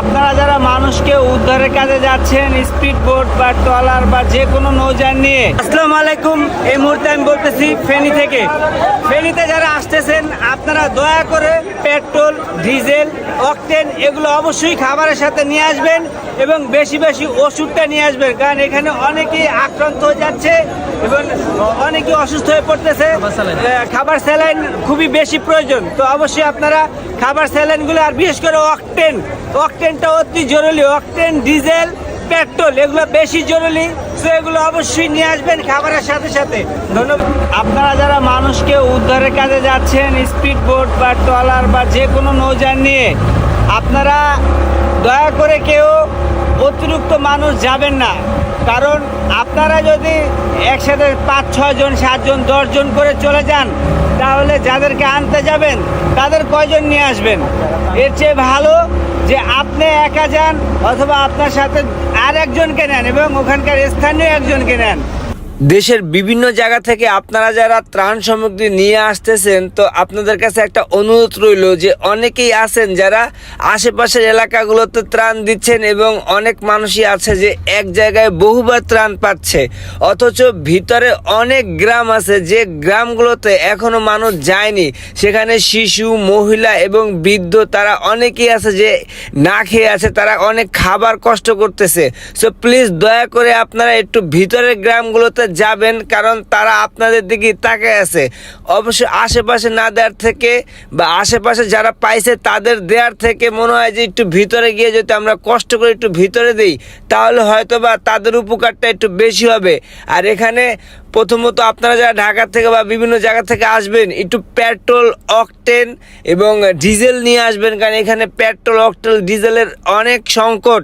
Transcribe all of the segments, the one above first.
আপনারা যারা মানুষকে উদ্ধারের কাজে যাচ্ছেন স্পিড বোট বা ট্রলার বা যে কোনো নৌযান নিয়ে, আসসালামু আলাইকুম। এই মুহূর্তে আমি বলতেছি ফেনি থেকে। ফেনিতে যারা আসতেছেন, আপনারা দয়া করে পেট্রোল, ডিজেল অকটেন এগুলো অবশ্যই খাবারের সাথে নিয়ে আসবেন এবং বেশি বেশি ওষুধটা নিয়ে আসবেন। কারণ এখানে অনেকেই আক্রান্ত হয়ে যাচ্ছে এবং অনেকেই অসুস্থ হয়ে পড়তেছে। খাবার স্যালাইন। খুবই বেশি প্রয়োজন। তো অবশ্যই আপনারা খাবার স্যালাইনগুলো আর বিশেষ করে অক্টেন অক্টেনটা অতি জরুরি। অক্টেন ডিজেল পেট্রোল, এগুলো বেশি জরুরি, তো এগুলো অবশ্যই নিয়ে আসবেন খাবারের সাথে সাথে। ধন্যবাদ। আপনারা যারা মানুষকে উদ্ধারের কাজে যাচ্ছেন স্পিড বোট বা ট্রলার বা যে কোনো নৌযান নিয়ে, আপনারা দয়া করে কেউ অতিরিক্ত মানুষ যাবেন না। কারণ আপনারা যদি একসাথে পাঁচ ছজন সাতজন দশজন করে চলে যান, তাহলে যাদেরকে আনতে যাবেন, তাদের কয়জন নিয়ে আসবেন? এর চেয়ে ভালো যে আপনি একা যান অথবা আপনার সাথে আর একজনকে নেন এবং ওখানকার স্থানীয় একজনকে নেন। দেশের বিভিন্ন জায়গা থেকে আপনারা যারা ত্রাণ সামগ্রী নিয়ে আসতেছেন, তো আপনাদের কাছে একটা অনুরোধ রইল যে অনেকেই আছেন যারা আশেপাশের এলাকাগুলোতে ত্রাণ দিচ্ছেন এবং অনেক মানুষই আছে যে এক জায়গায় বহুবার ত্রাণ পাচ্ছে। অথচ ভিতরে অনেক গ্রাম আছে যে গ্রামগুলোতে এখনও মানুষ যায়নি। সেখানে শিশু, মহিলা এবং বৃদ্ধ তারা অনেকেই আছে যে না খেয়ে আছে, তারা অনেক খাবার কষ্ট করতেছে। সো প্লিজ দয়া করে আপনারা একটু ভিতরের গ্রামগুলোতে যাবেন কারণ তারা আপনাদের দিকে তাকে আছে। অবশ্য আশেপাশে না দেওয়ার থেকে বা আশেপাশে যারা পাইছে তাদের দেওয়ার থেকে মনে হয় যে একটু ভিতরে গিয়ে যদি আমরা কষ্ট করে একটু ভিতরে দিই, তাহলে হয়তো বা তাদের উপকারটা একটু বেশি হবে। আর এখানে প্রথমত আপনারা যারা ঢাকা থেকে বা বিভিন্ন জায়গা থেকে আসবেন, একটু পেট্রোল, অকটেন এবং ডিজেল নিয়ে আসবেন, কারণ এখানে পেট্রোল, অকটেল, ডিজেলের অনেক সংকট।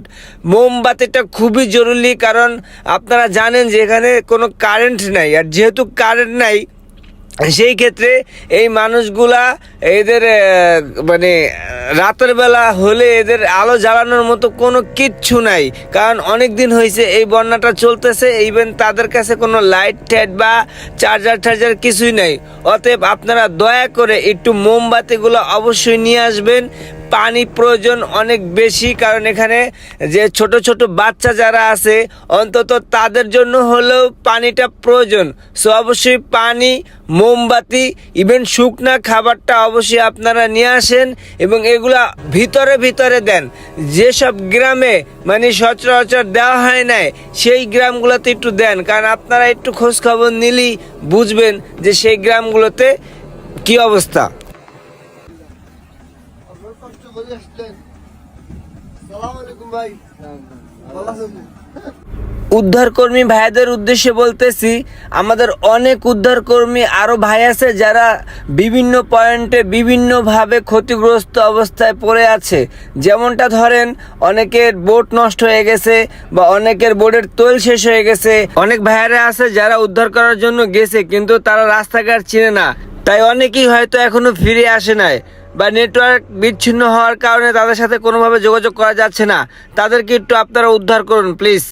মোমবাতিটা খুবই জরুরি, কারণ আপনারা জানেন যে এখানে কোনো কারেন্ট নাই, আর যেহেতু কারেন্ট নাই সেই ক্ষেত্রে এই মানুষগুলা এদের মানে রাতের বেলা হলে এদের আলো জ্বালানোর মতো কোনো কিচ্ছু নাই। কারণ অনেক দিন হয়েছে এই বন্যাটা চলতেছে ইভেন তাদের কাছে কোনো লাইট ট্যাট বা চার্জার টার্জার কিছুই নাই। অতএব আপনারা দয়া করে একটু মোমবাতিগুলো অবশ্যই নিয়ে আসবেন। পানি প্রয়োজন অনেক বেশি, কারণ এখানে যে ছোট ছোট বাচ্চা যারা আছে, অন্তত তাদের জন্য হলেও পানিটা প্রয়োজন। সো অবশ্যই পানি, মোমবাতি ইভেন শুকনা খাবারটা অবশ্যই আপনারা নিয়ে আসেন এবং এগুলা ভিতরে ভিতরে দেন। যেসব গ্রামে মানে সচরাচর দেওয়া হয় নাই, সেই গ্রামগুলোতে একটু দেন, কারণ আপনারা একটু খোঁজ খবর নিলেই বুঝবেন যে সেই গ্রামগুলোতে কি অবস্থা। উদ্ধারকর্মী ভাইদের উদ্দেশ্যে বলতেছি, আমাদের অনেক উদ্ধারকর্মী আরও ভাই আছে যারা বিভিন্ন পয়েন্টে বিভিন্নভাবে ক্ষতিগ্রস্ত অবস্থায় পড়ে আছে। যেমনটা ধরেন, অনেকের বোট নষ্ট হয়ে গেছে বা অনেকের বোটের তৈল শেষ হয়ে গেছে। অনেক ভাইয়েরা আছে যারা উদ্ধার করার জন্য গেছে, কিন্তু তারা রাস্তাঘাট চিনে না। তাই অনেকেই হয়তো এখনও ফিরে আসে নাই। বা নেটওয়ার্ক বিচ্ছিন্ন হওয়ার কারণে তাদের সাথে কোনোভাবে যোগাযোগ করা যাচ্ছে না। তাদেরকে একটু আপনারা উদ্ধার করুন প্লিজ